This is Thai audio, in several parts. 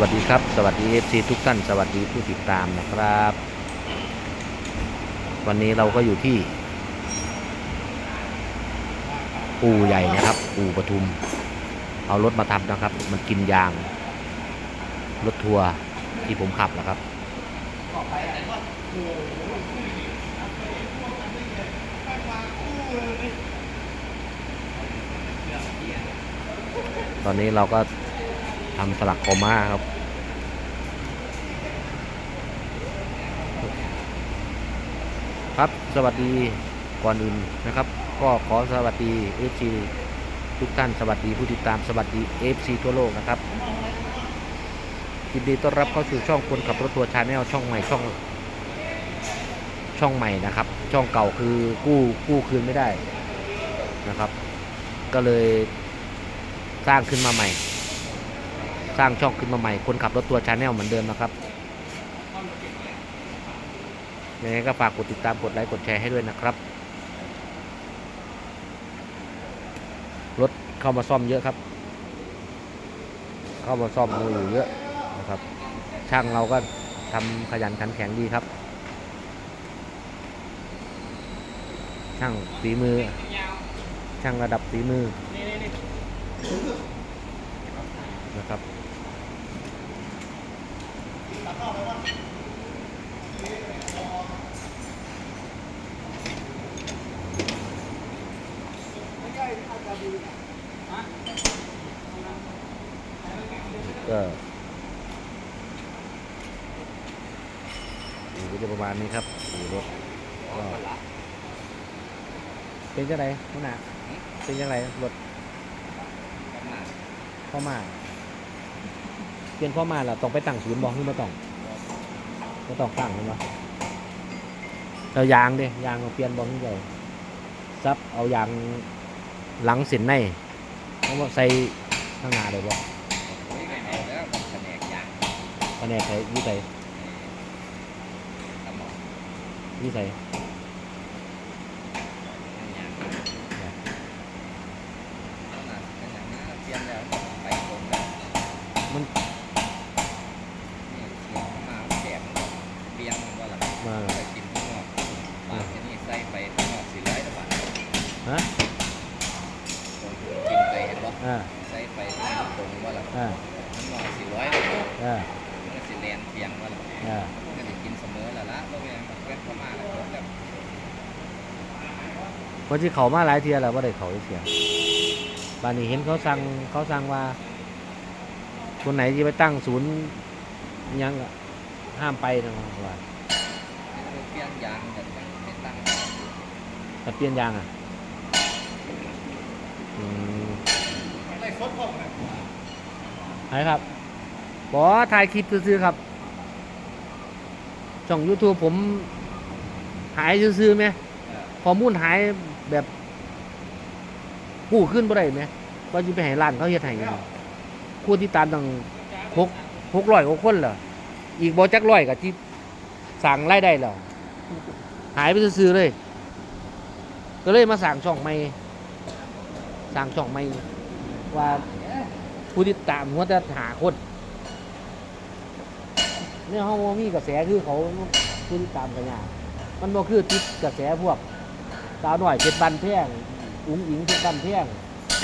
วัสดีครับ สวัสดีเอฟซีทุกท่าน สวัสดีผู้ติดตามนะครับ วันนี้เราก็อยู่ที่อู่ใหญ่นะครับอู่ปทุม เอารถมาทำนะครับ มันกินยาง รถทัวร์ที่ผมขับนะครับ ตอนนี้เราก็ทำสลักโคม่าครับ ครับ สวัสดีก่อนอื่นนะครับ ก็ขอสวัสดี FC ทุกท่านสวัสดีผู้ติดตามสวัสดี FC ทั่วโลกนะครับยินดีต้อนรับเข้าสู่ช่องคนขับรถทัวร์ชาแนลช่องใหม่ช่อง ช่องใหม่นะครับ ช่องเก่าคือกู้กู้คืนไม่ได้นะครับ ก็เลยสร้างขึ้นมาใหม่ สร้างช่องขึ้นมาใหม่ คนขับรถทัวร์ชาแนลเหมือนเดิมนะครับ ยังไงก็ฝากกดติดตามกดไลค์กดแชร์ให้ด้วยนะครับ รถเข้ามาซ่อมเยอะครับ เข้ามาซ่อมมืออยู่เยอะนะครับ ช่างเราก็ทำขยันขันแข็งดีครับ ช่างฝีมือ ช่างระดับฝีมือนะครับ ก็อยู่ก็จะประมาณนี้ครับอยู่รถก็เป็นยังไงคุณนาเป็นยังไงรถเข้ามาเปลี่ยนเข้ามาล้วต้องไปตั้งศูนย์บอกหรือไม่ต้องไม่ต้องตั้งใช่ไหม เรายางเด้ยางเราเปลี่ยนบอกที่ใหญ่ซับเอายางหลังเส้นในเอามาใส่ข้างหน้าเลยบ่ไม่ไม่เอาแล้วกับแผนกยางคะแนนใส่ยี่ใส่ยี่ใส่ยางขนาดเป็นอย่างนั้นเปลี่ยนแล้วไปตรงแล้ว มัน นี่เสียงมาแดดเบี้ยงมันว่าหลัง มา ไปกินข้างนอกบาทที่นี่ใส่ไปข้างนอกสี่ร้อยบาท ฮะ กินไปเห็นบ่ อ่า ใส่ไปตรงว่าหลัง อ่า ข้างนอกสี่ร้อย อ่า มันก็สิแลนเพียงว่าหลัง อ่าก็จะกินเสมอแล้วละเพราะว่ามันเกินเข้ามาแล้วแบบเพราะที่เขามาหลายเทียแล้วว่าได้เขาเสียบ้านนี้เห็นเขาสั่งเขาสั่งว่า คนไหนที่ไปตั้งศูนย์อิหยังก็ห้ามไปนะว่าเปลี่ยนยางแบบไม่ตั้งแต่เปลี่ยนยางอะอืมไหนครับบอถ่ายคลิปซื้อๆครับ ช่อง YouTube ผมหายซื้อๆไหมข้อมูลหายแบบกู้ขึ้นบ่ได้ไหมก็จะไปให้ร้านเขาเฮ็ดให้กันคู่ที่ตามตั้งหกหกร้อยกว่าคนเหรออีกบ่จักร้อยกับที่สั่งรายได้แล้วหายไปซื้อๆเลย ก็เลยมาสั่งช่องใหม่สั่งช่องใหม่ว่าผู้ที่ตามหัวจะหาคน เนี่ยเฮาบ่มีกระแสคือเขาผู้ที่ตามกันยามันบ่คือติดกระแสพวกสาวหน่อยเพชรบันแพงอุ้งอิงเพชรบันแพง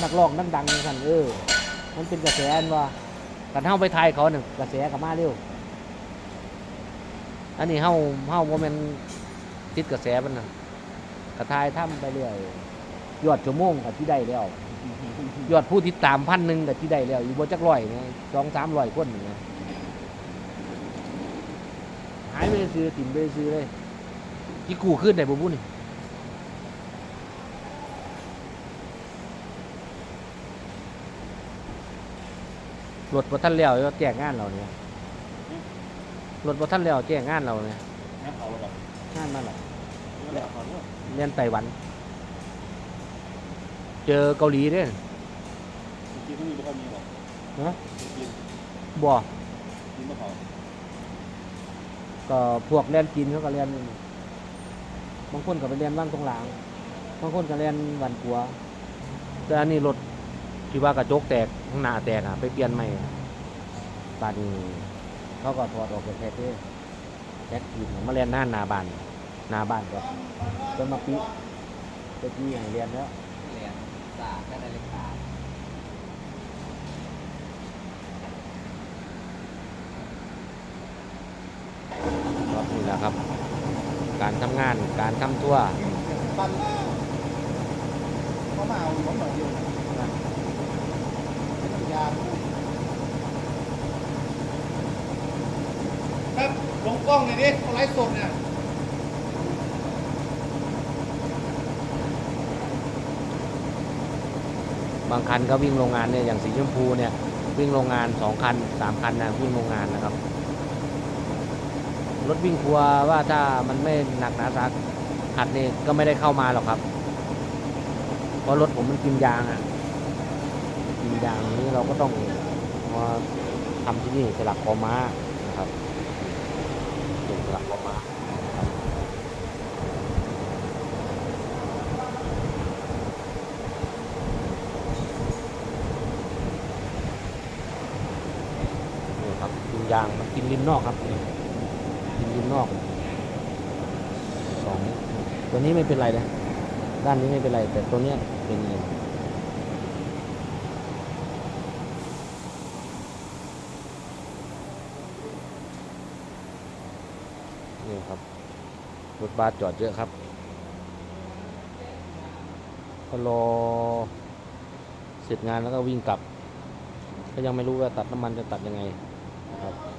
นักร้องดังๆสั่นเออ มันเป็นกระแสอันว่าแต่เฮาไปทายเขาเนี่ยกระแสกับมาเร็วอันนี้เฮาเฮาโมเมนติดกระแสมันนะกระทายถ้ำไปเรื่อยยอดชั่วโมงกับที่ได้แล้วยอดผู้ติดตามพันหนึ่งกับที่ได้แล้วอยู่บนจักร้อยเนี่ยสองสามร้อยคนเนี่ย หายไปซื้อติ่มไปซื้อเลยที่กูขึ้นได้บ่บุญนี่รถบ่ทันแล้วแจ้งงานเราเนี่ยรถบ่ทันแล้วแจ้งงานเราเนี่ยงั้นเอาแบบงานมาแล้วแล้วเอาด้วยเรียนไต้หวัน เจอเกาหลีเด้จริงๆที่นี่ไม่ค่อยมีหรอกฮะจริงบ่ๆกินมะพร้าว ก็พวกเรียนกินเขาก็เรียนบางคนก็ไปเรียนว่างตรงหลางบางคนก็เรียนวันกัว แต่อันนี้รถที่ว่ากระจกแตกข้างหน้าแตกอะไปเปลี่ยนใหม่บานนี้เขาก็ถอดออกจากแท็กเลยแท็กทีมมาเรียนหน้าหนาบานหนาบานก็จนมาปีตะกี้ให้เรียนแล้วเรียนสาก็ได้เลขา นี่แหละครับ การทำงานการทำทั่วปันเขามาเอาผมหน่อยเดียวเป็นยาครับลงกล้องหน่อยดิเขาไลฟ์สดเนี่ยบางคันก็วิ่งโรงงานเนี่ยอย่างสีชมพูเนี่ยวิ่งโรงงานสองคันสามคันนะวิ่งโรงงานนะครับร ถวิ่งครัวว่าถ้ามันไม่หนักหนาสาหัสนี่ก็ไม่ได้เข้ามาหรอกครับ เพราะรถผมมันกินยางอะ กินยางนี้เราก็ต้องมาทำที่นี่สลักคอม้านะครับสลักคอม้าครับนี่ครับกินยางมันกินริมนอกครับ นี่กินริมนอกสองตัวนี้ไม่เป็นไรนะ ด้านนี้ไม่เป็นไร แต่ตัวเนี้ยเป็นเลยนี่ครับ รถบัสจอดเยอะครับก็รอเสร็จงานแล้วก็วิ่งกลับ ก็ยังไม่รู้ว่าตัดน้ำมันจะตัดยังไงนะครับโอ้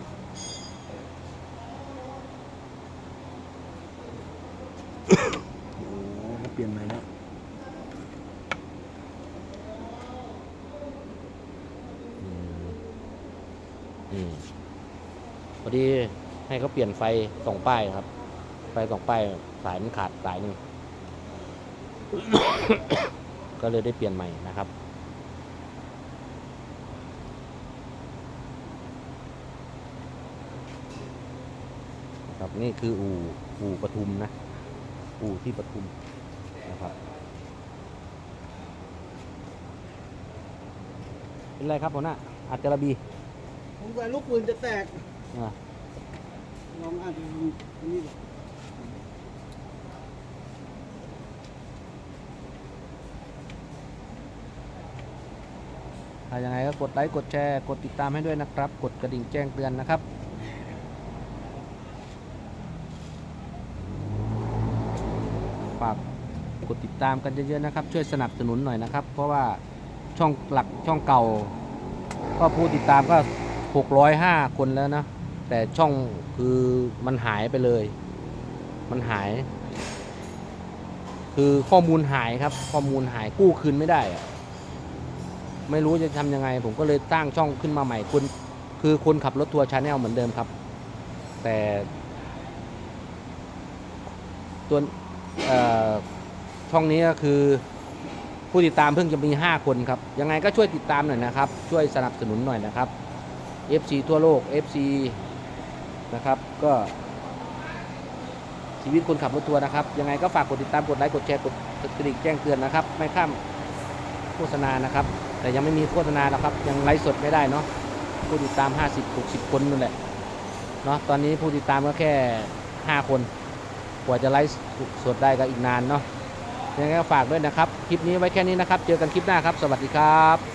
เขาเปลี่ยนใหม่แล้วอืมพอดีให้เขาเปลี่ยนไฟสองป้ายครับ ไฟสองป้ายสายมันขาดสายหนึ่งก็เลยได้เปลี่ยนใหม่นะครับครับนี่คืออู่อู่ปทุมนะ อู่ที่ปทุมนะครับเป็นไรครับหัวหน้าอัดจระบีผมว่าลูกปืนจะแตกอ่าลองอ่านดูอันนี้ก่อนถ้ายังไงก็กดไลค์กดแชร์ กดติดตามให้ด้วยนะครับ กดกระดิ่งแจ้งเตือนนะครับ ฝากกดติดตามกันเยอะๆนะครับ ช่วยสนับสนุนหน่อยนะครับ เพราะว่าช่องหลักช่องเก่า ก็ผู้ติดตามก็ 605 คนแล้วนะ แต่ช่องคือมันหายไปเลย มันหาย คือข้อมูลหายครับ ข้อมูลหายกู้คืนไม่ได้อะไม่รู้จะทำยังไง ผมก็เลยสร้างช่องขึ้นมาใหม่คุณคือคนขับรถทัวร์ชาแนลเหมือนเดิมครับ แต่ตัว ช่องนี้ก็คือผู้ติดตามเพิ่งจะมี 5 คนครับ ยังไงก็ช่วยติดตามหน่อยนะครับ ช่วยสนับสนุนหน่อยนะครับ FC ทั่วโลก FC นะครับก็ ชีวิตคนขับรถทัวร์นะครับ ยังไงก็ฝากกดติดตามกดไลค์กดแชร์กดกระดิ่งแจ้งเตือนนะครับ ไม่ข้ามโฆษณานะครับ แต่ยังไม่มีโฆษณาแล้วครับยังไลฟ์สดไม่ได้เนาะผู้ติดตาม 50 60 คนนั่นแหละเนาะตอนนี้ผู้ติดตามก็แค่ 5 คน กว่าจะไลฟ์สดได้ก็อีกนานเนาะยังไงก็ฝากด้วยนะครับ คลิปนี้ไว้แค่นี้นะครับ เจอกันคลิปหน้าครับ สวัสดีครับ